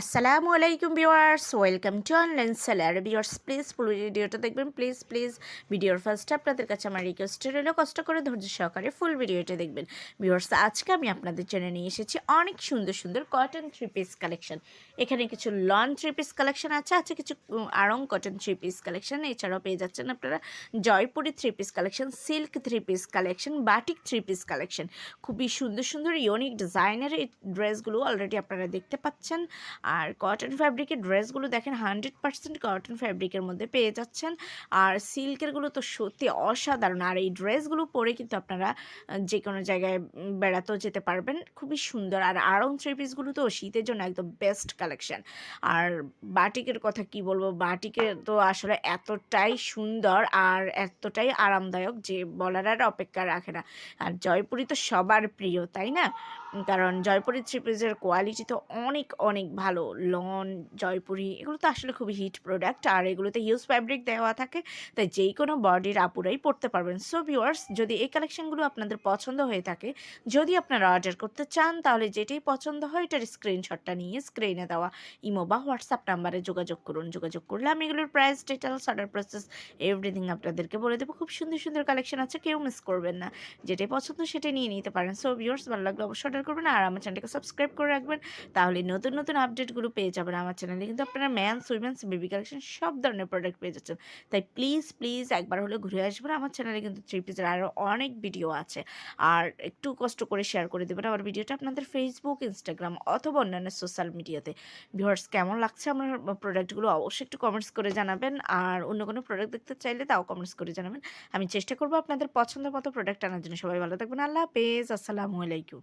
আসসালামু আলাইকুম viewers welcome to online seller viewers please পুরো ভিডিওটা দেখবেন। প্লিজ প্লিজ ভিডিওর ফার্স্টে আপনাদের কাছে আমার রিকোয়েস্ট রইল। কষ্ট করে ধৈর্য সহকারে ফুল ভিডিওটা দেখবেন। ভিউয়ার্স আজকে আমি আপনাদের জন্য নিয়ে এসেছি অনেক সুন্দর সুন্দর কটন থ্রি পিস কালেকশন এখানে কিছু লন থ্রি পিস কালেকশন আছে আছে কিছু Aarong cotton three piece collection এছাড়াও পেয়ে যাচ্ছেন আপনারা Jaipuri three piece collection silk three piece collection batik three piece collection খুবই সুন্দর সুন্দর ইউনিক ডিজাইনের এই ড্রেসগুলো অলরেডি আপনারা দেখতে পাচ্ছেন। আর কটন ফ্যাব্রিকের ড্রেসগুলো দেখেন হান্ড্রেড পার্সেন্ট কটন ফ্যাব্রিকের মধ্যে পেয়ে যাচ্ছেন। আর সিল্কেরগুলো তো সত্যি অসাধারণ। আর এই ড্রেসগুলো পরে কিন্তু আপনারা যে কোনো জায়গায় বেড়াতেও যেতে পারবেন। খুবই সুন্দর। আর আরং থ্রি পিসগুলো তো শীতের জন্য একদম বেস্ট কালেকশন আর বাটিকের কথা কি বলব? বাটিকের তো আসলে এতটাই সুন্দর আর এতটাই আরামদায়ক যে বলার আর অপেক্ষা রাখে না। আর জয়পুরি তো সবার প্রিয়, তাই না? কারণ জয়পুরি থ্রি পিসের কোয়ালিটি তো অনেক অনেক ভালো। লন, জয়পুরি, এগুলো তো আসলে খুবই হিট প্রোডাক্ট আর এগুলোতে হিউজ ফ্যাব্রিক দেওয়া থাকে, তাই যেই কোনো বডির আপুরাই পড়তে পারবেন। সো ভিউয়ার্স যদি এই কালেকশনগুলো আপনাদের পছন্দ হয়ে থাকে, যদি আপনারা অর্ডার করতে চান, তাহলে যেটাই পছন্দ হয়, এটার স্ক্রিনশটটা নিয়ে স্ক্রিনে দেওয়া ইমো বা হোয়াটসঅ্যাপ নাম্বারে যোগাযোগ করুন। যোগাযোগ করলে আমি এগুলোর price details order process everything আপনাদেরকে বলে দেবো। খুব সুন্দর সুন্দর কালেকশন আছে, কেউ মিস করবেন না। যেটাই পছন্দ, সেটাই নিয়ে নিতে পারেন। সো ভিউয়ার্স ভালো লাগলে অবশ্যই অর্ডার করবেন, আর আমার চ্যানেলটাকে সাবস্ক্রাইব করে রাখবেন, তাহলে নতুন নতুন আপডেটগুলো পেয়ে যাবেন আমার চ্যানেলে কিন্তু আপনারা ম্যানস উইমেন্স বেবি কালেকশন সব ধরনের প্রোডাক্ট পেয়ে যাচ্ছেন। তাই প্লিজ প্লিজ একবার হলে ঘুরে আসবেন। আমার চ্যানেলে কিন্তু থ্রি পিসের আরও অনেক ভিডিও আছে। আর একটু কষ্ট করে শেয়ার করে দেবেন আমার ভিডিওটা আপনাদের ফেসবুক ইনস্টাগ্রাম অথবা অন্যান্য সোশ্যাল মিডিয়াতে ভিউয়ার্স কেমন লাগছে আমার প্রোডাক্টগুলো অবশ্যই একটু কমেন্টস করে জানাবেন। আর অন্য কোনো প্রোডাক্ট দেখতে চাইলে তাও কমেন্টস করে জানাবেন। আমি চেষ্টা করব আপনাদের পছন্দের মতো প্রোডাক্ট আনার জন্য। সবাই ভালো থাকবেন। আল্লাহ হাফেজ। আসসালামু আলাইকুম।